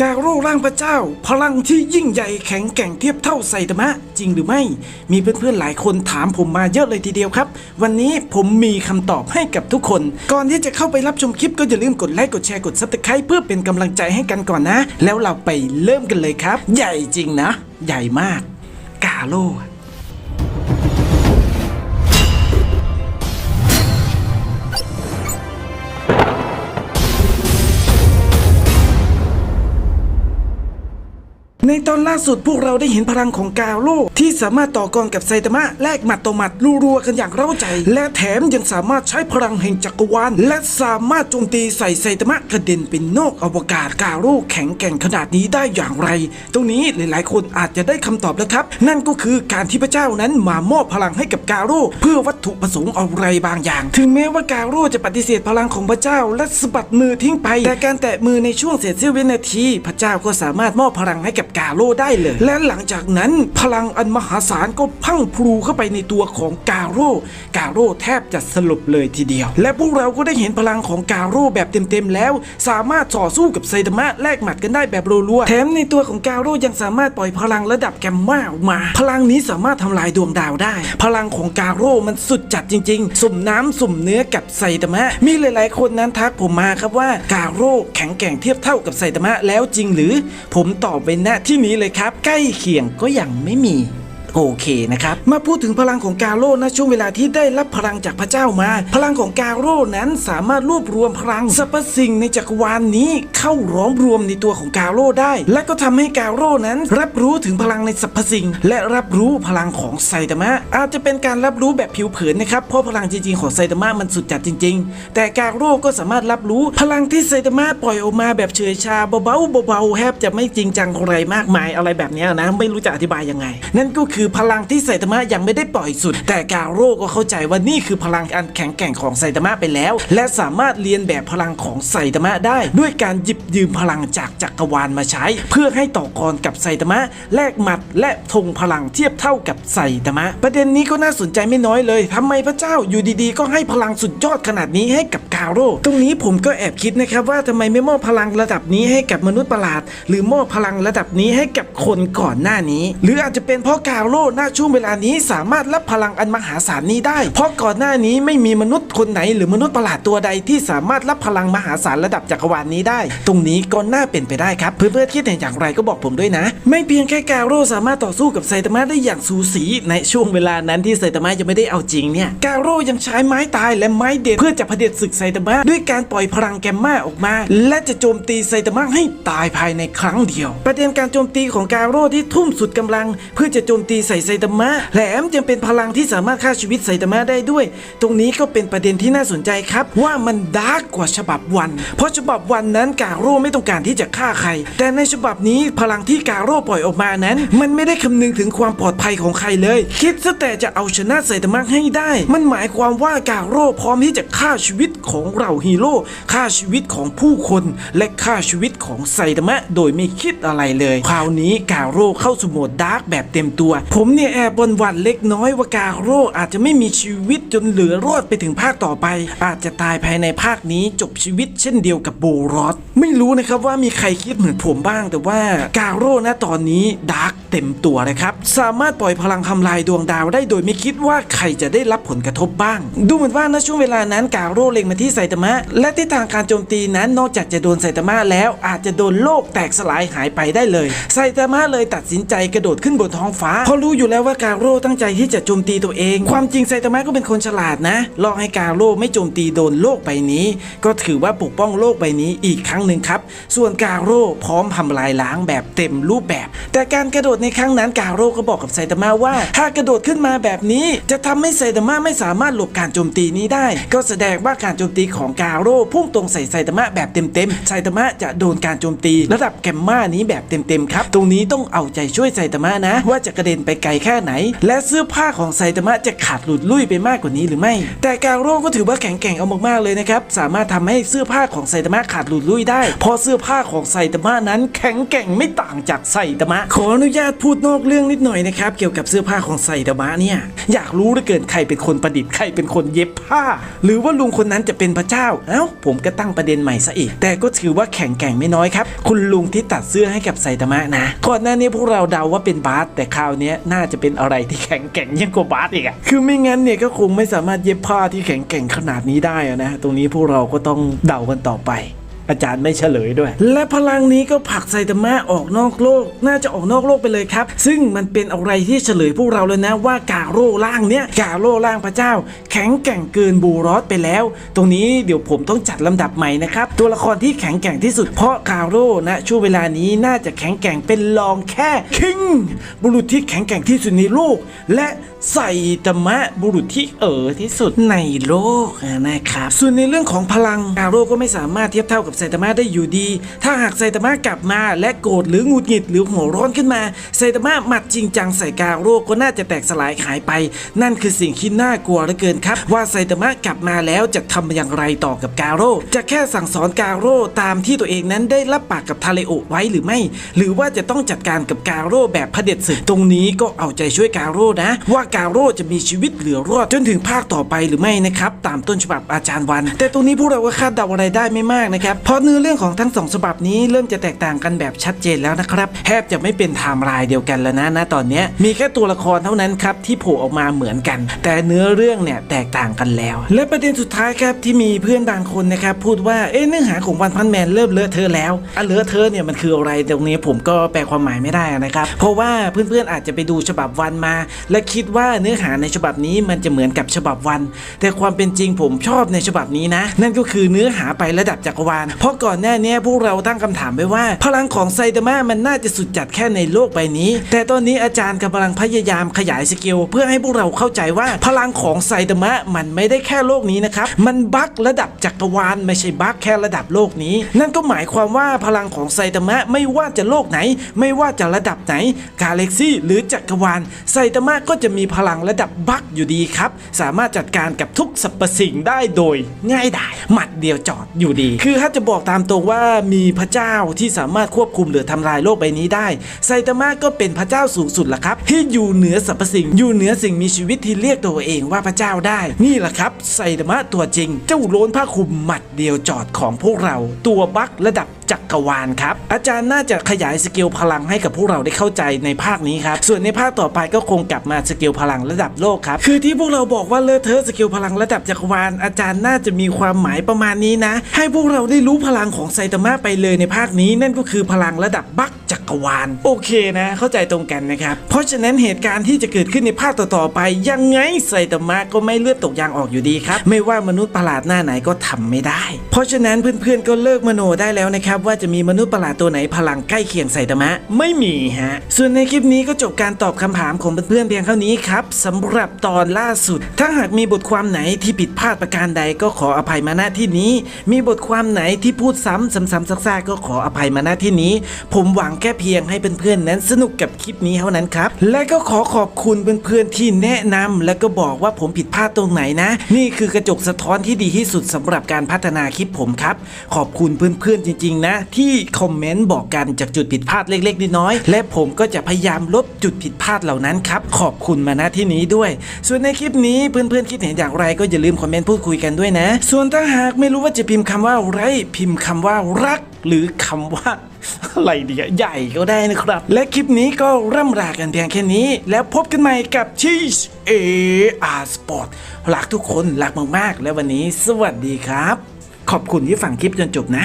กาโร่ร่างพระเจ้า พลังที่ยิ่งใหญ่แข็งแกร่งเทียบเท่าไซตามะ จริงหรือไม่ มีเพื่อนๆหลายคนถามผมมาเยอะเลยทีเดียวครับ วันนี้ผมมีคำตอบให้กับทุกคน ก่อนที่จะเข้าไปรับชมคลิปก็อย่าลืมกดไลค์กดแชร์กดซับสไครป์เพื่อเป็นกำลังใจให้กันก่อนนะ แล้วเราไปเริ่มกันเลยครับ ใหญ่จริงนะ ใหญ่มาก กาโร่ ในตอนล่าสุดพวกเราได้เห็นพลังของกาโร่ที่สามารถต่อกรกับไซตามะแลกหมัดต่อหมัดรัวๆกันอย่างเร้าใจ และแถมยังสามารถใช้พลังแห่งจักรวาลและสามารถโจมตีใส่ไซตามะกระเด็นเป็นนอกอวกาศกาโร่แข็งแกร่งขนาดนี้ได้อย่างไร ตรงนี้หลายๆ คนอาจจะได้คำตอบแล้วครับ นั่นก็คือการที่พระเจ้านั้นมามอบพลังให้กับกาโร่เพื่อวัตถุประสงค์อะไรบางอย่าง ถึงแม้ว่ากาโร่จะปฏิเสธพลังของพระเจ้าและสะบัดมือทิ้งไป แต่การแตะมือในช่วงเศษเสี้ยววินาที พระเจ้าก็สามารถมอบพลังให้กับกาโร่ได้เลย และหลังจากนั้นพลังอันมหาศาลก็พังพลูเข้าไปในตัวของกาโร่กาโร่แทบจะสลบเลยทีเดียว และพวกเราก็ได้เห็นพลังของกาโร่แบบเต็มๆแล้ว สามารถต่อสู้กับไซตามะแลกหมัดกันได้แบบรัวๆแถมในตัวของกาโร่ยังสามารถปล่อยพลังระดับแกมมาออกมา พลังนี้สามารถทำลายดวงดาวได้ พลังของกาโร่มันสุดจัดจริงๆ สุมน้ำสุมเนื้อกับไซตามะ มีหลายๆ คนนั้นทักผมมาครับว่ากาโร่แข็งแกร่งเทียบเท่ากับไซตามะแล้วจริงหรือ ผมตอบไปณที่ที่นี้เลยครับ ใกล้เคียงก็ยังไม่มี โอเคนะครับ มาพูดถึงพลังของกาโร่นะช่วงเวลาที่ได้รับพลังจากพระเจ้ามา พลังของกาโร่นั้นสามารถรวบรวมพลังสรรพสิ่งในจักรวาลนนี้เข้าร้อมรวมในตัวของกาโร่ได้ และก็ทำให้กาโร่นั้น รับรู้ถึงพลังในสรรพสิ่ง และรับรู้พลังของไซตามะ อาจจะเป็นการรับรู้แบบผิวเผินนะครับเพราะพลังจริงๆของไซตามะมันสุดจัดจริง ๆ แต่กาโร่ก็สามารถรับรู้พลังที่ไซตามะปล่อยออกมาแบบเฉยชาเบาๆเบาๆแทบจะไม่จริงจังอะไรมากมายอะไรแบบนี้นะไม่รู้จะอธิบายยังไง นั่นก็คือือพลังที่ไซตามะยังไม่ได้ปล่อยสุด แต่กาโร่ก็เข้าใจว่านี่คือพลังอันแข็งแกร่งของไซตามะไปแล้ว และสามารถเรียนแบบพลังของไซตามะได้ ด้วยการหยิบยืมพลังจากจักรวาลมาใช้ เพื่อให้ต่อกรกับไซตามะแลกหมัดและธงพลังเทียบเท่ากับไซตามะ ประเด็นนี้ก็น่าสนใจไม่น้อยเลยทำไมพระเจ้าอยู่ดีๆ ก็ให้พลังสุดยอดขนาดนี้ให้กับกาโร่ตรงนี้ผมก็แอบคิดนะครับว่าทำไมไม่มอบพลังระดับนี้ให้กับมนุษย์ประหลาด หรือมอบพลังระดับนี้ให้กับคนก่อนหน้านี้ หรืออาจจะเป็นเพราะกาโรณช่วงเวลานี้สามารถรับพลังอันมหาศาลนี้ได้ เพราะก่อนหน้านี้ไม่มีมนุษย์คนไหนหรือมนุษย์ประหลาดตัวใดที่สามารถรับพลังมหาศาลระดับจักรวาลนี้ได้ ตรงนี้ก็น่าเป็นไปได้ครับ เพื่อนๆคิดเห็นอย่างไรก็บอกผมด้วยนะ ไม่เพียงแค่กาโร่สามารถต่อสู้กับไซตามะได้อย่างสูสี ในช่วงเวลานั้นที่ไซตามะยังไม่ได้เอาจริงเนี่ยกาโร่ยังใช้ไม้ตายและไม้เด็ดเพื่อจะเผด็จศึกไซตามะด้วยการปล่อยพลังแกมมาออกมา และจะโจมตีไซตามะให้ตายภายในครั้งเดียว ประเด็นการโจมตีของกาโร่ที่ทุ่มสุดกำลัง เพื่อจะโจมตีใส่ไซตามะแถมยังเป็นพลังที่สามารถฆ่าชีวิตไซตามะได้ด้วย ตรงนี้ก็เป็นประเด็นที่น่าสนใจครับ ว่ามันดาร์กกว่าฉบับวัน เพราะฉบับวันนั้นกาโร่ไม่ต้องการที่จะฆ่าใคร แต่ในฉบับนี้พลังที่กาโร่ปล่อยออกมานั้น มันไม่ได้คำนึงถึงความปลอดภัยของใครเลย คิดซะแต่จะเอาชนะไซตามะให้ได้ มันหมายความว่ากาโร่พร้อมที่จะฆ่าชีวิตของเราฮีโร่ฆ่าชีวิตของผู้คนและฆ่าชีวิตของไซตามะโดยไม่คิดอะไรเลย คราวนี้กาโร่เข้าสู่โหมดดาร์กแบบเต็มตัวผมเนี่ยแอบบนหวันเล็กน้อยว่ากาโร่อาจจะไม่มีชีวิตจนเหลือรอดไปถึงภาคต่อไป อาจจะตายภายในภาคนี้จบชีวิตเช่นเดียวกับโบรอสไม่รู้นะครับว่ามีใครคิดเหมือนผมบ้าง แต่ว่ากาโร่นะตอนนี้ดาร์กเต็มตัวเลยครับ สามารถปล่อยพลังทำลายดวงดาวได้โดยไม่คิดว่าใครจะได้รับผลกระทบบ้าง ดูเหมือนว่าณช่วงเวลานั้นกาโร่เล็งมาที่ไซตามะ และที่ทางการโจมตีนั้นนอกจากจะโดนไซตามะแล้วอาจจะโดนโลกแตกสลายหายไปได้เลยไซตามะเลยตัดสินใจกระโดดขึ้นบนท้องฟ้าเพราะรู้อยู่แล้วว่ากาโร่ตั้งใจที่จะโจมตีตัวเอง ความจริงไซตามะก็เป็นคนฉลาดนะลองให้กาโร่ไม่โจมตีโดนโลกใบนี้ ก็ถือว่าปกป้องโลกใบนี้อีกครั้งหนึ่งครับ ส่วนกาโร่พร้อมทำลายล้างแบบเต็มรูปแบบ แต่การกระโดดในครั้งนั้นกาโร่ก็บอกกับไซตามะว่า ถ้ากระโดดขึ้นมาแบบนี้ จะทำให้ไซตามะไม่สามารถหลบการโจมตีนี้ได้ ก็แสดงว่าการโจมตีของกาโร่พุ่งตรงใส่ไซตามะแบบเต็มๆไซตามะจะโดนการโจมตี ระดับแกมมานี้แบบเต็มๆครับ ตรงนี้ต้องเอาใจช่วยไซตามะนะ ว่าจะกระเด็นไปไปไกลแค่ไหน และเสื้อผ้าของไซตามะจะขาดหลุดลุ่ยไปมากกว่านี้หรือไม่ แต่กาโร่ก็ถือว่าแข็งแกร่งเอามากๆเลยนะครับสามารถทำให้เสื้อผ้าของไซตามะขาดหลุดลุ่ยได้เพราะเสื้อผ้าของไซตามะนั้นแข็งแกร่งไม่ต่างจากไซตามะขออนุญาตพูดนอกเรื่องนิดหน่อยนะครับเกี่ยวกับเสื้อผ้าของไซตามะเนี่ยอยากรู้เหลือเกินใครเป็นคนประดิษฐ์ใครเป็นคนเย็บผ้า หรือว่าลุงคนนั้นจะเป็นพระเจ้าเอ้าผมก็ตั้งประเด็นใหม่ซะอีก แต่ก็ถือว่าแข็งแกร่งไม่น้อยครับคุณลุงที่ตัดเสื้อให้กับไซตามะนะก่อนหน้านี้พวกเราเดาว่าเป็นบาสแต่คราวนี้น่าจะเป็นอะไรที่แข็งแกร่งยิ่งกว่าบาสอีกอะคือไม่งั้นเนี่ยก็คงไม่สามารถเย็บผ้าที่แข็งแกร่งขนาดนี้ได้อะนะ ตรงนี้พวกเราก็ต้องเดากันต่อไป อาจารย์ไม่เฉลยด้วย และพลังนี้ก็ผลักไซตามะออกนอกโลก น่าจะออกนอกโลกไปเลยครับ ซึ่งมันเป็นอะไรที่เฉลยพวกเราเลยนะว่ากาโร่ล่างเนี้ยกาโร่ล่างพระเจ้า แข็งแกร่งเกินบูรอสไปแล้ว ตรงนี้เดี๋ยวผมต้องจัดลำดับใหม่นะครับ ตัวละครที่แข็งแกร่งที่สุดเพราะกาโร่นะช่วงเวลานี้น่าจะแข็งแกร่งเป็นรองแค่คิงบุรุษที่แข็งแกร่งที่สุดในโลก และไซตามะบุรุษที่เอ๋อที่สุดในโลกนะครับ ส่วนในเรื่องของพลังกาโร่ก็ไม่สามารถเทียบเท่ากับไซตามะได้อยู่ดี ถ้าหากไซตามะกลับมา และโกรธหรือหงุดหงิดหรือหัวร้อนขึ้นมาไซตามะหมัดจริงจังใส่กาโร่ก็น่าจะแตกสลายหายไป นั่นคือสิ่งที่น่ากลัวเหลือเกินครับ ว่าไซตามะกลับมาแล้วจะทำอย่างไรต่อกับกาโร่จะแค่สั่งสอนกาโร่ตามที่ตัวเองนั้นได้รับปากกับทาเลโอไว้หรือไม่ หรือว่าจะต้องจัดการกับกาโร่แบบเผด็จศึกตรงนี้ก็เอาใจช่วยกาโร่นะ ว่ากาโร่จะมีชีวิตเหลือรอดจนถึงภาคต่อไปหรือไม่นะครับตามต้นฉบับอาจารย์วัน แต่ตรงนี้พวกเราก็คาดเดาอะไรได้ไม่มากนะครับราะเนื้อเรื่องของทั้งสองฉบับนี้เริ่มจะแตกต่างกันแบบชัดเจนแล้วนะครับแทบจะไม่เป็นไทม์ไลน์เดียวกันแล้วนะณตอนนี้มีแค่ตัวละครเท่านั้นครับที่โผล่ออกมาเหมือนกัน แต่เนื้อเรื่องเนี่ยแตกต่างกันแล้ว และประเด็นสุดท้ายครับที่มีเพื่อนบางคนนะครับพูดว่าเอ๊ะเนื้อหาของวันพันแมนเริ่มเลอะเทอะแล้วอะเลอะเทอะเนี่ยมันคืออะไรตรงนี้ผมก็แปลความหมายไม่ได้นะครับเพราะว่าเพื่อนๆอาจจะไปดูฉบับวันมา และคิดว่าเนื้อหาในฉบับนี้มันจะเหมือนกับฉบับวัน แต่ความเป็นจริงผมชอบในฉบับนี้นะ นั่นก็คือเนื้อหาไประดับจักรวาลเพราะก่อนหน้านี้พวกเราตั้งคำถามไปว่า พลังของไซตามะมันน่าจะสุดจัดแค่ในโลกใบนี้ แต่ตอนนี้อาจารย์กำลังพยายามขยายสกิลเพื่อให้พวกเราเข้าใจว่า พลังของไซตามะมันไม่ได้แค่โลกนี้นะครับ มันบั๊กระดับจักรวาลไม่ใช่บั๊กแค่ระดับโลกนี้ นั่นก็หมายความว่าพลังของไซตามะไม่ว่าจะโลกไหน ไม่ว่าจะระดับไหน กาแล็กซี่หรือจักรวาลไซตามะก็จะมีพลังระดับบั๊กอยู่ดีครับ สามารถจัดการกับทุกสรรพสิ่งได้โดย ง่ายดายหมัดเดียวจอดอยู่ดี คือถ้าจะบอกตามตรงว่ามีพระเจ้าที่สามารถควบคุมหรือทำลายโลกใบนี้ได้ ไซตามะก็เป็นพระเจ้าสูงสุดละครับ ที่อยู่เหนือสรรพสิ่ง อยู่เหนือสิ่งมีชีวิตที่เรียกตัวเองว่าพระเจ้าได้ นี่แหละครับ ไซตามะตัวจริง เจ้าโลนผ้าคลุมหมัดเดียวจอดของพวกเรา ตัวบักระดับ จักรวาลครับ อาจารย์น่าจะขยายสกิลพลังให้กับพวกเราได้เข้าใจในภาคนี้ครับ ส่วนในภาคต่อไปก็คงกลับมาสกิลพลังระดับโลกครับ คือที่พวกเราบอกว่าเลอะเทอะสกิลพลังระดับจักรวาล อาจารย์น่าจะมีความหมายประมาณนี้นะ ให้พวกเราได้รู้พลังของไซตามะไปเลยในภาคนี้ นั่นก็คือพลังระดับบักจักรวาล โอเคนะ เข้าใจตรงกันนะครับ เพราะฉะนั้นเหตุการณ์ที่จะเกิดขึ้นในภาคต่อๆไป ยังไงไซตามะก็ไม่เลือดตกยางออกอยู่ดีครับ ไม่ว่ามนุษย์ประหลาดหน้าไหนก็ทำไม่ได้ เพราะฉะนั้นเพื่อนๆก็เลิกมโนได้แล้วนะครับว่าจะมีมนุษย์ประหลาดตัวไหนพลังใกล้เคียงไซตามะ ไม่มีฮะ ส่วนในคลิปนี้ก็จบการตอบคำถามของเพื่อนๆเพียงเท่านี้ครับสำหรับตอนล่าสุด ถ้าหากมีบทความไหนที่ผิดพลาดประการใดก็ขออภัยมาณที่นี้ มีบทความไหนที่พูดซ้ำซ้ำๆซากๆก็ขออภัยมาณที่นี้ ผมหวังแค่เพียงให้เพื่อนๆนั้นสนุกกับคลิปนี้เท่านั้นครับและก็ขอขอบคุณเพื่อนๆที่แนะนำและก็บอกว่าผมผิดพลาดตรงไหนนะ นี่คือกระจกสะท้อนที่ดีที่สุดสำหรับการพัฒนาคลิปผมครับ ขอบคุณเพื่อนๆจริงๆนะที่คอมเมนต์บอกกันจากจุดผิดพลาดเล็กๆน้อยๆและผมก็จะพยายามลบจุดผิดพลาดเหล่านั้นครับขอบคุณมาณที่นี้ด้วย ส่วนในคลิปนี้เพื่อนๆคิดเห็นอย่างไรก็อย่าลืมคอมเมนต์พูดคุยกันด้วยนะ ส่วนถ้าหากไม่รู้ว่าจะพิมพ์คำว่าไรพิมพ์คำว่ารัก หรือคำว่าอะไรดีใหญ่ก็ได้นะครับ และคลิปนี้ก็ร่ำลากันเพียงแค่นี้ แล้วพบกันใหม่กับชีสเออาร์สปอร์ตรักทุกคนรักมากๆ และวันนี้สวัสดีครับ ขอบคุณที่ฟังคลิปจนจบนะ